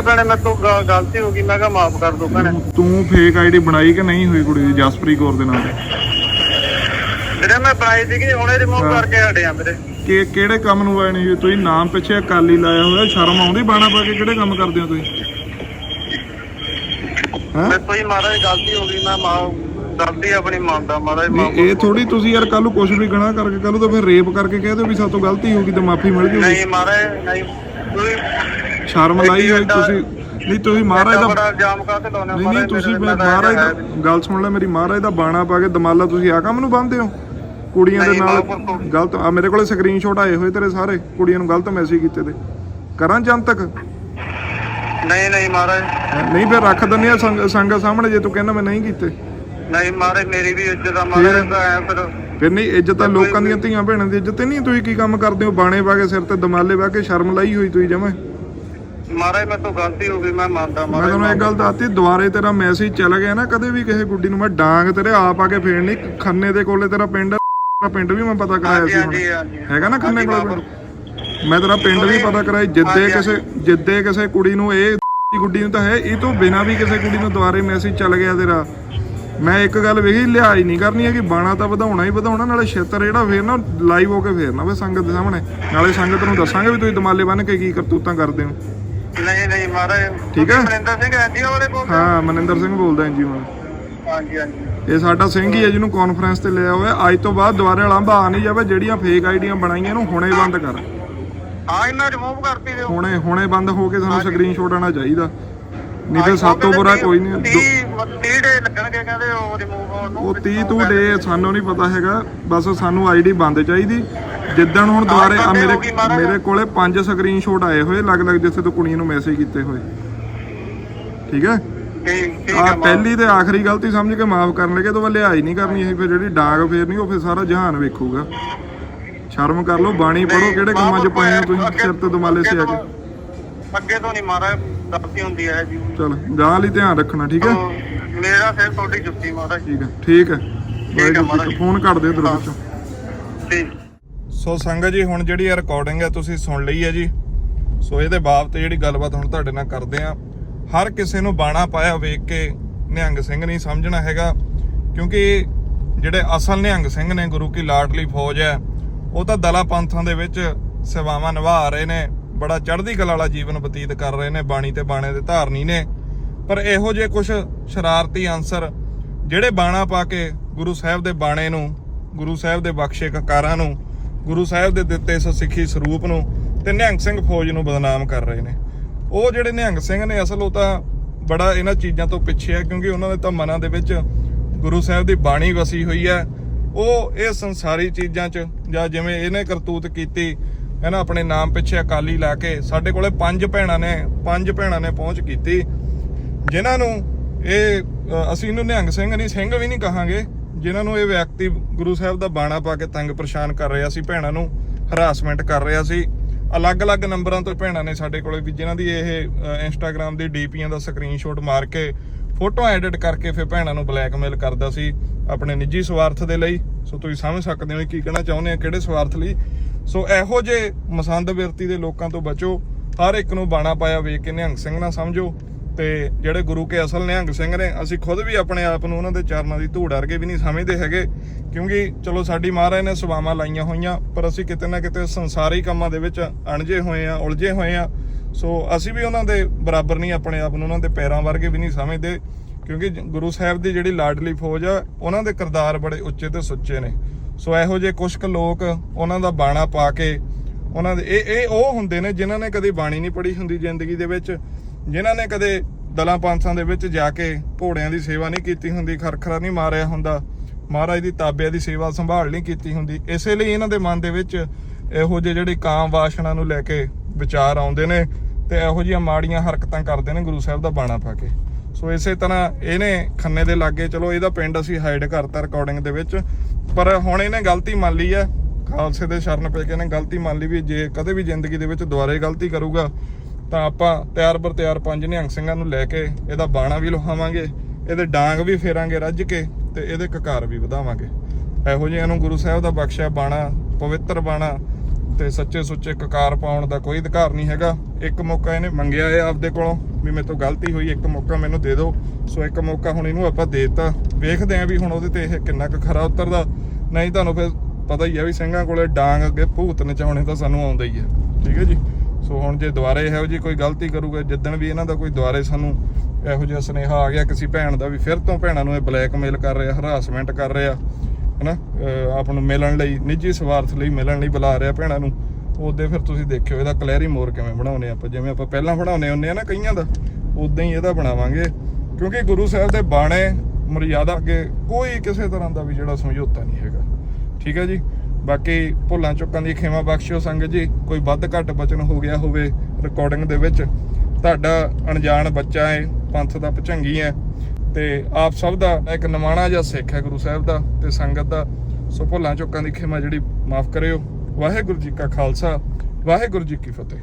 ਭੈਣੇ ਮੇਰੇ ਤੋਂ ਗ- ਗਲਤੀ ਹੋ ਗਈ ਮੈਂ ਕਿਹਾ ਮਾਫ ਕਰ ਦੋ ਭੈਣੇ। ਤੂੰ ਫੇਕ ਆਈਡੀ ਬਣਾਈ ਕਿ ਨਹੀਂ ਹੋਈ ਕੁੜੀ ਦੀ ਜਸਪ੍ਰੀਤ ਕੌਰ ਦੇ ਨਾਲ ਵੀਰੇ ਮੈਂ ਬਣਾਈ ਸੀਗੀ ਹੁਣੇ ਰਿਮੂਵ। ਕਰਕੇ ਹਟਿਆ ਵੀਰੇ। ਕਿ ਕਿਹੜੇ ਕੰਮ ਨੂੰ ਆਏ ਨਹੀਂ ਤੁਸੀਂ ਨਾਮ ਪਿੱਛੇ ਅਕਾਲੀ ਲਾਇਆ ਹੋਇਆ ਸ਼ਰਮ ਆਉਂਦੀ ਬਾਣਾ ਪਾ ਕੇ? ਕਿਹੜੇ ਕੰਮ ਕਰਦੇ ਹੋ ਤੁਸੀਂ? ਹਾਂ? ਮੇਰੇ ਤੋਂ ਹੀ ਮਹਾਰਾਜ ਗਲਤੀ ਹੋ ਗਈ ਮੈਂ ਮਾਫ ਗਲਤੀ ਆਪਣੀ ਮੰਨਦਾ ਮਾਫ ਨਹੀਂ ਇਹ ਥੋੜੀ ਤੁਸੀਂ ਯਾਰ ਕੱਲ ਨੂੰ ਕੁਝ ਵੀ ਗਣਾ ਕਰਕੇ ਕੱਲ ਨੂੰ ਤਾਂ ਫਿਰ ਰੇਪ ਕਰਕੇ ਕਹਿ ਦਿਓ ਵੀ ਸਾਤੋਂ ਗਲਤੀ ਹੋ ਗਈ ਤੇ ਮਾਫੀ ਮਿਲ ਜੂਗੀ। ਨਹੀਂ ਤੁਸੀਂ ਸ਼ਰਮ ਲਾਈ ਹੋਈ ਤੁਸੀਂ। ਨਹੀਂ ਤੁਸੀਂ ਮਹਾਰਾਜ ਦਾ ਬੜਾ ਇਲਜ਼ਾਮ ਕਾਹਤੇ ਲਾਉਣੇ ਨਹੀਂ ਨਹੀਂ ਤੁਸੀਂ ਮਹਾਰਾਜ ਦਾ ਗੱਲ ਸੁਣ ਲੈ ਮੇਰੀ। ਮਹਾਰਾਜ ਦਾ ਬਾਣਾ ਪਾ ਕੇ ਦਮਾਲਾ ਤੁਸੀਂ ਆ ਕੰਮ ਨੂੰ ਬੰਨਦੇ ਹੋ? ਕੁੜੀਆਂ ਦੇ ਨਾਲ। ਗਲਤ ਆ ਮੇਰੇ ਕੋਲੇ ਸਕਰੀਨਸ਼ਾਟ ਆਏ ਹੋਏ ਤੇਰੇ ਸਾਰੇ। ਕੁੜੀਆਂ ਨੂੰ ਗਲਤ ਮੈਸੇਜ ਕੀਤੇ ਤੇ। ਕਰਾਂ ਜਨਤਕ? ਨਹੀਂ ਨਹੀਂ ਮਹਾਰਾਜ। ਨਹੀਂ ਫਿਰ ਰੱਖ ਦਿੰਦੇ ਆ ਸੰਗ- ਸੰਗਤ ਸਾਹਮਣੇ ਜੇ ਤੂੰ ਕਹਿੰਦਾ ਮੈਂ ਨਹੀਂ ਕੀਤੇ। ਨਹੀਂ ਮਹਾਰਾਜ ਮੇਰੀ ਵੀ ਇੱਜ਼ਤ ਆ। ਮਹਾਰਾਜ ਦਾ ਐ ਫਿਰ ਫਿਰ ਨਹੀਂ ਇੱਜ਼ਤ ਤਾਂ ਲੋਕਾਂ ਦੀਆਂ ਧੀਆਂ ਭੈਣਾਂ ਦੀ ਇੱਜ਼ਤ ਨਹੀਂ ਤੁਸੀਂ ਕੀ ਕੰਮ ਕਰਦੇ ਹੋ? ਬਾਣੇ ਪਾ ਕੇ ਸਿਰ ਤੇ ਦਮਾਲੇ ਪਾ ਕੇ ਸ਼ਰਮ ਲਾਈ ਹੋਈ ਤੁਸੀਂ ਜਮੇ। ਮਹਾਰਾਜ ਮੇਰੇ ਤੋਂ ਗਲਤੀ ਹੋ ਗਈ ਮੈਂ ਮੰਨਦਾ ਮੈਂ ਮਹਾਰਾਜ ਤੁਹਾਨੂੰ ਇੱਕ ਗੱਲ ਦੱਸਤੀ ਦੁਬਾਰੇ ਤੇਰਾ ਮੈਸੇਜ ਚੱਲ ਗਿਆ ਨਾ ਕਦੇ ਵੀ ਕਿਸੇ ਗੁੱਡੀ ਨੂੰ ਮੈਂ ਡਾਂਗ ਤੇਰੇ ਆਪ ਆ ਕੇ ਫੇੜਨੀ ਖੰਨੇ ਦੇ ਕੋਲੇ ਤੇਰਾ ਪਿੰਡ ਤੇਰਾ ਪਿੰਡ ਵੀ ਮੈਂ ਪਤਾ ਕਰਾਇਆ ਹਾਂਜੀ ਸੀ ਹਾਂਜੀ ਹੁਣ। ਹਾਂਜੀ ਹੈਗਾ ਨਾ ਖੰਨੇ ਕੋਲੇ। ਪਿੰਡ? ਮੈਂ ਤੇਰਾ ਪਿੰਡ ਵੀ ਪਤਾ ਕਰਾਇਆ ਜਿੱਦੇ ਹਾਂਜੀ, ਕਿਸੇ ਜਿੱਦੇ ਕਿਸੇ ਕੁੜੀ ਨੂੰ ਇਹ ਗੁੱਡੀ ਨੂੰ ਤਾਂ ਹੈ ਇਹ ਤੋਂ ਬਿਨਾ ਵੀ ਕਿਸੇ ਕੁੜੀ ਨੂੰ ਦੁਬਾਰੇ ਮੈਸੇਜ ਚੱਲ ਗਿਆ ਤੇਰਾ। ਮੈਂ ਇੱਕ ਗੱਲ ਵੇਖੀ ਲਿਹਾਜ਼ ਨਹੀਂ ਕਰਨੀ ਹੈ ਕਿ ਬਾਣਾ ਤਾਂ ਵਧਾਉਣਾ ਹੀ ਵਧਾਉਣਾ ਨਾਲੇ ਛੇਤਰ ਜਿਹੜਾ ਫੇਰ ਨਾ ਲਾਈਵ ਹੋ ਕੇ ਫੇਰਨਾ ਵੇ ਸੰਗਤ ਦੇ ਸਾਹਮਣੇ। ਨਾਲੇ ਸੰਗਤ ਨੂੰ ਦੱਸਾਂਗੇ ਵੀ ਤੁਸੀਂ ਦਮਾਲੇ ਬੰਨ ਕੇ ਕੀ ਕਰਤੂਤਾਂ ਕਰਦੇ ਹੋ। ਨਹੀਂ ਨਹੀਂ ਮਹਾਰਾਜ ਠੀਕ ਹੈ? ਮਨਿੰਦਰ ਸਿੰਘ ਐਨਜੀਓ ਵਾਲੇ ਬੋਲਦੇ ਹੋ? ਹਾਂ ਮਨਿੰਦਰ ਸਿੰਘ ਬੋਲਦਾ ਜੀ ਮੈਂ ਹਾਂਜੀ ਹਾਂਜੀ। ਇਹ ਸਾਡਾ ਸਿੰਘ ਹੀ ਹੈ ਜਿਹਨੂੰ ਕਾਨਫਰੰਸ ਤੇ ਲਿਆ ਹੋਇਆ। ਅੱਜ ਤੋਂ ਬਾਅਦ ਦੁਬਾਰੇ ਲਾਂਭਾ ਆ ਨਹੀਂ ਜਾਵੇ ਜਿਹੜੀਆਂ ਫੇਕ ਆਈਡੀਆਂ ਬਣਾਈਆਂ ਨੂੰ ਹੁਣੇ ਬੰਦ ਕਰ। ਹਾਂ ਇਹਨਾਂ ਰਿਮੂਵ ਕਰਤੀ ਦਿਓ। ਹੁਣੇ ਹੁਣੇ ਬੰਦ ਹੋ ਕੇ ਸਾਨੂੰ ਸਕਰੀਨਸ਼ਾਟ ਆਣਾ ਚਾਹੀਦਾ। ਨਹੀਂ ਤੇ ਸਭ ਤੋਂ ਬੁਰਾ ਕੋਈ ਨਹੀਂ। 30 30 ਡੇ ਲੱਗਣਗੇ ਕਹਿੰਦੇ ਉਹ ਰਿਮੂਵ ਹੋਣ ਨੂੰ। ਉਹ 30 ਤੂੰ ਡੇ ਸਾਨੂੰ ਨਹੀਂ ਪਤਾ ਹੈਗਾ। ਬਸ ਸਾਨੂੰ ਆਈਡੀ ਬੰਦ ਚਾਹੀਦੀ। ਜਿੱਦਣ ਹੁਣ ਦੁਬਾਰੇ ਆ ਮੇਰੇ ਮੇਰੇ ਕੋਲੇ ਪੰਜ ਸਕਰੀਨਸ਼ਾਟ ਆਏ ਹੋਏ ਅਲੱਗ-ਅਲੱਗ ਜਿੱਥੇ ਤੋਂ ਕੁੜੀਆਂ ਨੂੰ ਮੈਸੇਜ ਕੀਤੇ ਹੋਏ। ਠੀਕ ਹੈ? ਆ ਪਹਿਲੀ ਤੇ ਆਖਰੀ ਗਲਤੀ ਸਮਝ ਕੇ ਮਾਫ ਕਰਨ ਲੱਗੇ ਤੋਂ ਲਿਹਾਜ਼ ਨਹੀਂ ਕਰਨੀ ਇਹ ਫਿਰ ਜਿਹੜੀ ਡਾਂਗ ਫੇਰਨੀ ਉਹ ਫਿਰ ਸਾਰਾ ਜਹਾਨ ਵੇਖੂਗਾ। ਸ਼ਰਮ ਕਰ ਲਓ ਬਾਣੀ ਪੜੋ ਕਿਹੜੇ ਕੰਮਾਂ 'ਚ ਪਏ ਹੋ ਤੁਸੀਂ ਸਿਰ ਤੇ ਦਮਾਲੇ ਸੇ ਆ ਕੇ। ਅੱਗੇ ਤੋਂ ਨਹੀਂ ਮਾਰਾ ਗਲਤੀ ਹੁੰਦੀ ਹੈ ਜੀ। ਚਲ ਗਾਂ ਲਈ ਧਿਆਨ ਰੱਖਣਾ ਠੀਕ ਹੈ? ਮੇਰਾ ਸਿਰ ਤੁਹਾਡੀ ਜੁੱਤੀ ਮਹਾਰਾਜ। ਠੀਕ ਹੈ ਠੀਕ ਹੈ। ਫੋਨ ਕਰ ਦਿਓ ਤੇਰੇ ਵਿੱਚੋਂ। ਠੀਕ। ਸੋ ਸੰਗਤ ਜੀ, ਹੁਣ ਜਿਹੜੀ ਇਹ ਰਿਕਾਰਡਿੰਗ ਹੈ, ਤੁਸੀਂ ਸੁਣ ਲਈ ਹੈ ਜੀ। ਸੋ ਇਹਦੇ ਬਾਬਤ ਜਿਹੜੀ ਗੱਲਬਾਤ ਹੁਣ ਤੁਹਾਡੇ ਨਾਲ ਕਰਦੇ ਆ ਹਰ ਕਿਸੇ ਨੂੰ ਬਾਣਾ ਪਾਇਆ ਵੇਖ ਕੇ ਨਿਹੰਗ ਸਿੰਘ ਨਹੀਂ ਸਮਝਣਾ ਹੈਗਾ, ਕਿਉਂਕਿ ਜਿਹੜੇ ਅਸਲ ਨਿਹੰਗ ਸਿੰਘ ਨੇ, ਗੁਰੂ ਕੀ ਲਾਡਲੀ ਫੌਜ ਹੈ, ਉਹ ਤਾਂ ਦਲਾ ਪੰਥਾਂ ਦੇ ਵਿੱਚ ਸੇਵਾਵਾਂ ਨਿਭਾ ਰਹੇ ਨੇ, ਬੜਾ ਚੜ੍ਹਦੀ ਕਲਾ ਵਾਲਾ ਜੀਵਨ ਬਤੀਤ ਕਰ ਰਹੇ ਨੇ, ਬਾਣੀ ਤੇ ਬਾਣੇ ਦੇ ਧਾਰਨੀ ਨੇ। ਪਰ ਇਹੋ ਜਿਹੇ ਕੁਝ ਸ਼ਰਾਰਤੀ ਅੰਸਰ ਜਿਹੜੇ ਬਾਣਾ ਪਾ ਕੇ ਗੁਰੂ ਸਾਹਿਬ ਦੇ ਬਾਣੇ ਨੂੰ, ਗੁਰੂ ਸਾਹਿਬ ਦੇ ਬਖਸ਼ੇ ਕਕਾਰਾਂ ਨੂੰ ਗੁਰੂ ਸਾਹਿਬ ਦੇ ਦਿੱਤੇ ਇਸ ਸਿੱਖੀ ਸਰੂਪ ਨੂੰ ਤੇ ਨਿਹੰਗ ਸਿੰਘ ਫੌਜ ਨੂੰ ਬਦਨਾਮ ਕਰ ਰਹੇ ਨੇ। ਉਹ ਜਿਹੜੇ ਨਿਹੰਗ ਸਿੰਘ ਨੇ, ਅਸਲ ਉਹ ਤਾਂ ਬੜਾ ਇਹਨਾਂ ਚੀਜ਼ਾਂ ਤੋਂ ਪਿੱਛੇ ਆ, ਕਿਉਂਕਿ ਉਹਨਾਂ ਦੇ ਤਾਂ ਮਨਾਂ ਦੇ ਵਿੱਚ ਗੁਰੂ ਸਾਹਿਬ ਦੀ ਬਾਣੀ ਵਸੀ ਹੋਈ ਹੈ। ਉਹ ਇਹ ਸੰਸਾਰੀ ਚੀਜ਼ਾਂ 'ਚ, ਜਾਂ ਜਿਵੇਂ ਇਹਨੇ ਕਰਤੂਤ ਕੀਤੀ, ਹੈ ਨਾ, ਆਪਣੇ ਨਾਮ ਪਿੱਛੇ ਅਕਾਲੀ ਲਾ ਕੇ ਸਾਡੇ ਕੋਲੇ ਪੰਜ ਭੈਣਾਂ ਨੇ, ਪੰਜ ਭੈਣਾਂ ਨੇ ਪਹੁੰਚ ਕੀਤੀ, ਜਿਨ੍ਹਾਂ ਨੂੰ ਇਹ ਅਸੀਂ ਇਹਨੂੰ ਨਿਹੰਗ ਸਿੰਘ ਨਹੀਂ, ਸਿੰਘ ਵੀ ਨਹੀਂ ਕਹਾਂਗੇ। ਜਿਨ੍ਹਾਂ ਨੂੰ ਇਹ ਵਿਅਕਤੀ ਗੁਰੂ ਸਾਹਿਬ ਦਾ ਬਾਣਾ ਪਾ ਕੇ ਤੰਗ ਪਰੇਸ਼ਾਨ ਕਰ ਰਿਹਾ ਸੀ ਭੈਣਾਂ ਨੂੰ ਹਰਾਸਮੈਂਟ ਕਰ ਰਿਹਾ ਸੀ। ਅਲੱਗ-ਅਲੱਗ ਨੰਬਰਾਂ ਤੋਂ ਭੈਣਾਂ ਨੇ ਸਾਡੇ ਕੋਲੇ ਵੀ ਜਿਨ੍ਹਾਂ ਦੀ ਇਹ ਅ, ਇੰਸਟਾਗ੍ਰam ਦੀ ਡੀਪੀਆਂ ਦਾ ਸਕਰੀਨਸ਼ਾਟ ਮਾਰ ਕੇ ਫੋਟੋ ਐਡਿਟ ਕਰਕੇ ਫਿਰ ਭੈਣਾਂ ਨੂੰ ਬਲੈਕਮੇਲ ਕਰਦਾ ਸੀ ਆਪਣੇ ਨਿੱਜੀ ਸਵਾਰਥ ਦੇ ਲਈ। ਸੋ ਤੁਸੀਂ ਸਮਝ ਸਕਦੇ ਹੋ ਕੀ ਕਹਿਣਾ ਚਾਹੁੰਦੇ ਆ ਕਿਹੜੇ ਸਵਾਰਥ ਲਈ? ਸੋ ਇਹੋ ਜੇ ਮਸੰਦ ਵਿਰਤੀ ਦੇ ਲੋਕਾਂ ਤੋਂ ਬਚੋ ਹਰ ਇੱਕ ਨੂੰ ਬਾਣਾ ਪਾਇਆ ਵੇਖ ਕੇ ਨਿਹੰਗ ਸਿੰਘ ਨਾ ਸਮਝੋ। ਤੇ ਜਿਹੜੇ ਗੁਰੂ ਕੇ ਅਸਲ ਨਿਹੰਗ ਸਿੰਘ ਨੇ, ਅਸੀਂ ਖੁਦ ਵੀ ਆਪਣੇ ਆਪ ਨੂੰ ਉਹਨਾਂ ਦੇ ਚਰਨਾਂ ਦੀ ਧੂੜ ਵਰਗੇ ਵੀ ਨਹੀਂ ਸਮਝਦੇ ਹੈਗੇ, ਕਿਉਂਕਿ ਚਲੋ ਸਾਡੀ ਮਹਾਰਾਜ ਨੇ ਸਵਾਵਾਂ ਲਾਈਆਂ ਹੋਈਆਂ, ਪਰ ਅਸੀਂ ਕਿਤੇ ਨਾ ਕਿਤੇ ਸੰਸਾਰੀ ਕੰਮਾਂ ਦੇ ਵਿੱਚ ਅਣਜੇ ਹੋਏ ਆ ਉਲਝੇ ਹੋਏ ਆ ਸੋ ਅਸੀਂ ਵੀ ਉਹਨਾਂ ਦੇ ਬਰਾਬਰ ਨਹੀਂ, ਆਪਣੇ ਆਪ ਨੂੰ ਉਹਨਾਂ ਦੇ ਪੈਰਾਂ ਵਰਗੇ ਵੀ ਨਹੀਂ ਸਮਝਦੇ, ਕਿਉਂਕਿ ਗੁਰੂ ਸਾਹਿਬ ਦੀ ਜਿਹੜੀ ਲਾਡਲੀ ਫੌਜ ਆ, ਉਹਨਾਂ ਦੇ ਕਿਰਦਾਰ ਬੜੇ ਉੱਚੇ ਤੇ ਸੁੱਚੇ ਨੇ, ਸੋ ਇਹੋ ਜਿਹੇ ਕੁਝ ਕੁ ਲੋਕ ਉਹਨਾਂ ਦਾ ਬਾਣਾ ਪਾ ਕੇ, ਉਹਨਾਂ ਦੇ, ਇਹ ਇਹ ਉਹ ਹੁੰਦੇ ਨੇ ਜਿਨ੍ਹਾਂ ਨੇ ਕਦੀ ਬਾਣੀ ਨਹੀਂ ਪੜ੍ਹੀ ਹੁੰਦੀ ਜ਼ਿੰਦਗੀ ਦੇ ਵਿੱਚ ਜਿਨ੍ਹਾਂ ਨੇ ਕਦੇ ਦਲਾਂ ਪੰਥਾਂ ਦੇ ਵਿੱਚ ਜਾ ਕੇ ਘੋੜਿਆਂ ਦੀ ਸੇਵਾ ਨਹੀਂ ਕੀਤੀ ਹੁੰਦੀ, ਖਰਖਰਾ ਨਹੀਂ ਮਾਰਿਆ ਹੁੰਦਾ, ਮਹਾਰਾਜ ਦੀ ਤਾਬਿਆਂ ਦੀ ਸੇਵਾ ਸੰਭਾਲ ਨਹੀਂ ਕੀਤੀ ਹੁੰਦੀ, ਇਸੇ ਲਈ ਇਹਨਾਂ ਦੇ ਮਨ ਦੇ ਵਿੱਚ ਇਹੋ ਜਿਹੇ ਜਿਹੜੇ ਕਾਮ ਵਾਸ਼ਨਾ ਨੂੰ ਲੈ ਕੇ ਵਿਚਾਰ ਆਉਂਦੇ ਨੇ ਤੇ ਇਹੋ ਜਿਹੀਆਂ ਮਾੜੀਆਂ ਹਰਕਤਾਂ ਕਰਦੇ ਨੇ ਗੁਰੂ ਸਾਹਿਬ ਦਾ ਬਾਣਾ ਪਾ ਕੇ। ਸੋ ਇਸੇ ਤਰ੍ਹਾਂ ਇਹਨੇ ਖੰਨੇ ਦੇ ਲਾਗੇ, ਚਲੋ ਇਹਦਾ ਪਿੰਡ ਅਸੀਂ ਹਾਈਡ ਕਰਤਾ ਰਿਕਾਰਡਿੰਗ ਦੇ ਵਿੱਚ, ਪਰ ਹੁਣ ਇਹਨੇ ਗਲਤੀ ਮੰਨ ਲਈ ਹੈ। ਖਾਲਸੇ ਦੇ ਸ਼ਰਨ ਪੈ ਕੇ ਇਹਨੇ ਗਲਤੀ ਮੰਨ ਲਈ ਵੀ ਜੇ ਕਦੇ ਵੀ ਜ਼ਿੰਦਗੀ ਦੇ ਵਿੱਚ ਦੁਬਾਰੇ ਗਲਤੀ ਕਰੂਗਾ ਤਾਂ ਆਪਾਂ ਤਿਆਰ ਬਰ ਤਿਆਰ ਪੰਜ ਨਿਹੰਗ ਸਿੰਘਾਂ ਨੂੰ ਲੈ ਕੇ ਇਹਦਾ ਬਾਣਾ ਵੀ ਲੁਹਾਵਾਂਗੇ, ਇਹਦੇ ਡਾਂਗ ਵੀ ਫੇਰਾਂਗੇ ਰੱਜ ਕੇ ਤੇ ਇਹਦੇ ਕਕਾਰ ਵੀ ਵਧਾਵਾਂਗੇ। ਇਹੋ ਜਿਹਿਆਂ ਨੂੰ ਗੁਰੂ ਸਾਹਿਬ ਦਾ ਬਖਸ਼ਿਆ ਬਾਣਾ, ਪਵਿੱਤਰ ਬਾਣਾ ਤੇ ਸੱਚੇ ਸੁੱਚੇ ਕਕਾਰ ਪਾਉਣ ਦਾ ਕੋਈ ਅਧਿਕਾਰ ਨਹੀਂ ਹੈਗਾ। ਇੱਕ ਮੌਕਾ ਇਹਨੇ ਮੰਗਿਆ ਹੈ ਆਪਦੇ ਕੋਲੋਂ ਵੀ ਮੇਰੇ ਤੋਂ ਗਲਤੀ ਹੋਈ, ਇੱਕ ਮੌਕਾ ਮੈਨੂੰ ਦੇ ਦਿਓ। ਸੋ ਇੱਕ ਮੌਕਾ ਹੁਣ ਇਹਨੂੰ ਆਪਾਂ ਦੇ ਦਿੱਤਾ। ਵੇਖਦੇ ਆਂ ਵੀ ਹੁਣ ਉਹਦੇ ਤੇ ਇਹ ਕਿੰਨਾ ਕੁ ਖਰਾ ਉਤਰਦਾ। ਨਹੀਂ ਤੁਹਾਨੂੰ ਫਿਰ ਪਤਾ ਹੀ ਆ ਵੀ ਸਿੰਘਾਂ ਕੋਲੇ ਡਾਂਗ ਅੱਗੇ ਭੂਤ ਨਚਾਉਣੇ ਤਾਂ ਸਾਨੂੰ ਆਉਂਦਾ ਹੀ ਆ ਠੀਕ ਹੈ ਜੀ? ਸੋ ਹੁਣ ਜੇ ਦੁਬਾਰੇ ਇਹੋ ਜੀ ਕੋਈ ਗਲਤੀ ਕਰੂਗਾ, ਜਿੱਦਣ ਵੀ ਇਹਨਾਂ ਦਾ ਕੋਈ ਦੁਬਾਰੇ ਸਾਨੂੰ ਇਹੋ ਜਿਹਾ ਸੁਨੇਹਾ ਆ ਗਿਆ ਕਿਸੇ ਭੈਣ ਦਾ, ਵੀ ਫਿਰ ਤੋਂ ਭੈਣਾਂ ਨੂੰ ਇਹ ਬਲੈਕਮੇਲ ਕਰ ਰਿਹਾ, ਹਰਾਸਮੈਂਟ ਕਰ ਰਿਹਾ, ਹਨਾ? ਅਹ ਆਪ ਨੂੰ ਮਿਲਣ ਲਈ, ਨਿੱਜੀ ਸਵਾਰਥ ਲਈ ਮਿਲਣ ਲਈ ਬੁਲਾ ਰਿਹਾ ਭੈਣਾਂ ਨੂੰ, ਉਹਦੇ ਫਿਰ ਤੁਸੀਂ ਦੇਖਿਓ ਇਹਦਾ ਕਲੈਰੀ ਮੋਰ ਕਿਵੇਂ ਬਣਾਉਨੇ ਆਪਾਂ। ਜਿਵੇਂ ਆਪਾਂ ਪਹਿਲਾਂ ਬਣਾਉਨੇ ਹੁੰਨੇ ਆ ਨਾ ਕਈਆਂ ਦਾ, ਉਦਾਂ ਹੀ ਇਹਦਾ ਬਣਾਵਾਂਗੇ। ਕਿਉਂਕਿ ਗੁਰੂ ਸਾਹਿਬ ਦੇ ਬਾਣੇ ਮਰਿਆਦਾ ਅੱਗੇ ਕੋਈ ਕਿਸੇ ਤਰ੍ਹਾਂ ਦਾ ਵੀ ਜਿਹੜਾ ਸਮਝੌਤਾ ਨਹੀਂ ਹੈਗਾ। ਠੀਕ ਹੈ ਜੀ? ਬਾਕੀ ਭੁੱਲਾਂ ਚੁੱਕਾਂ ਦੀ ਖੇਮਾ ਬਖਸ਼ਿਓ ਸੰਗਤ ਜੀ, ਕੋਈ ਵੱਧ ਘੱਟ ਬਚਨ ਹੋ ਗਿਆ ਹੋਵੇ ਰਿਕਾਰਡਿੰਗ ਦੇ ਵਿੱਚ। ਤੁਹਾਡਾ ਅਣਜਾਣ ਬੱਚਾ ਹੈ ਪੰਥ ਦਾ ਭਚੰਗੀ ਹੈ ਤੇ ਆਪ ਸਭ ਦਾ ਇੱਕ ਨਿਮਾਣਾ ਜਿਹਾ ਸਿੱਖ ਹੈ ਗੁਰੂ ਸਾਹਿਬ ਦਾ ਤੇ ਸੰਗਤ ਦਾ। ਸੋ ਭੁੱਲਾਂ ਚੁੱਕਾਂ ਦੀ ਖੇਮਾ ਜਿਹੜੀ ਮਾਫ ਕਰਿਓ। ਵਾਹਿਗੁਰੂ ਜੀ ਕਾ ਖਾਲਸਾ, ਵਾਹਿਗੁਰੂ ਜੀ ਕੀ ਫਤਿਹ।